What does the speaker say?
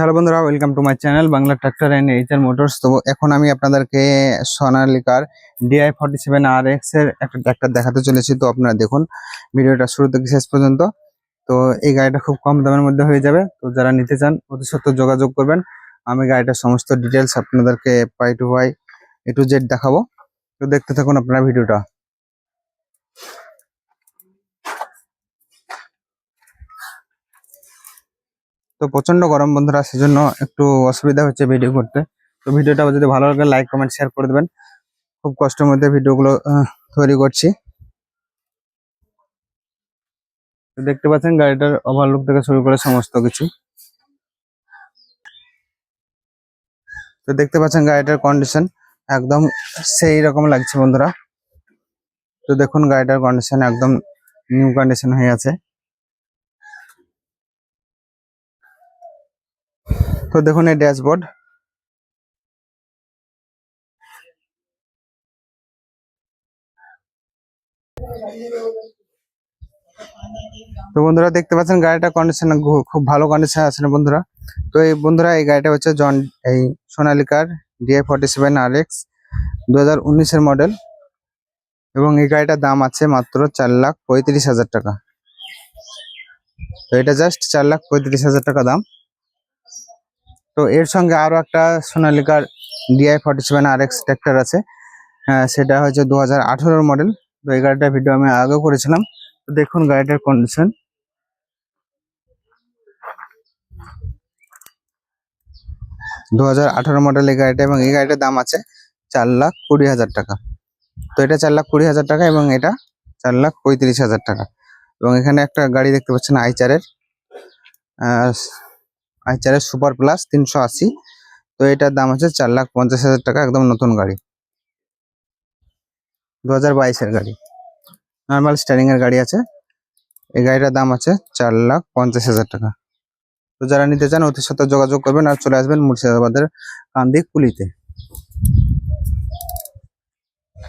Hello বন্ধুরা welcome to my channel Bangla tractor and HR motors তো এখন আমি আপনাদেরকে সোনালিকার ডিআই ফর্টি সেভেন আর এক্সের একটা ট্রাক্টর দেখাতে চলেছি, তো আপনারা দেখুন, ভিডিওটা শুরু থেকে শেষ পর্যন্ত। তো এই গাড়িটা খুব কম দামের মধ্যে হয়ে যাবে, তো যারা নিতে চান অতি সত্ত্বর যোগাযোগ করবেন। আমি গাড়িটার সমস্ত ডিটেলস আপনাদেরকে pie to pie A to Z দেখাবো। তো দেখতে থাকুন আপনারা ভিডিওটা। তো প্রচণ্ড গরম বন্ধুরা, সেজন্য একটু অসুবিধা হচ্ছে ভিডিও করতে। তো ভিডিওটা যদি ভালো লাগে লাইক কমেন্ট শেয়ার করে দেবেন। খুব কষ্টের মধ্যে ভিডিওগুলো তৈরি করছি। দেখতে পাচ্ছেন, গাড়িটার ওভারলুক থেকে শুরু করে সমস্ত কিছু। তো দেখতে পাচ্ছেন, গাড়িটার কন্ডিশন একদম সেই রকম লাগছে বন্ধুরা। তো দেখুন, গাড়িটার কন্ডিশন একদম নিউ কন্ডিশন হয়ে আছে। তো দেখুন এই ড্যাশবোর্ড। তো বন্ধুরা দেখতে পাচ্ছেন গাড়িটা কন্ডিশন খুব ভালো কন্ডিশন আছে না বন্ধুরা? তো এই বন্ধুরা, এই গাড়িটা হচ্ছে জন, এই সোনালিকার DI forty seven R X দু হাজার মডেল এবং এই গাড়িটার দাম আছে মাত্র চার লাখ পঁয়ত্রিশ হাজার টাকা। তো এটা জাস্ট চার লাখ পঁয়ত্রিশ হাজার টাকা দাম। তো এর সঙ্গে আরও একটা সোনালিকার DI forty seven R X tractor আছে। আহ, সেটা হচ্ছে দু হাজার মডেল তো এই গাড়িটার ভিডিও আমি আগেও করেছিলাম। তো দেখুন গাড়িটার কন্ডিশন দু হাজার আঠারো মডেল এই গাড়িটা এবং এই গাড়িটার দাম আছে চার লাখ কুড়ি হাজার টাকা। তো এটা চার লাখ কুড়ি হাজার টাকা এবং এটা চার লাখ পঁয়ত্রিশ হাজার টাকা। এবং এখানে একটা গাড়ি দেখতে পাচ্ছেন আইচারের। আইচারের সুপার প্লাস তিনশো আশি। তো এটার দাম আছে চার লাখ পঞ্চাশ হাজার টাকা, একদম নতুন গাড়ি। দু হাজার বাইশের গাড়ি। নর্মাল স্টারিং এর গাড়ি আছে। এই গাড়িটার দাম আছে চার লাখ পঞ্চাশ হাজার টাকা। তো যারা নিতে চান অতি সত্ত্বেও যোগাযোগ করবেন আর চলে আসবেন মুর্শিদাবাদের কান্দি কুলিতে।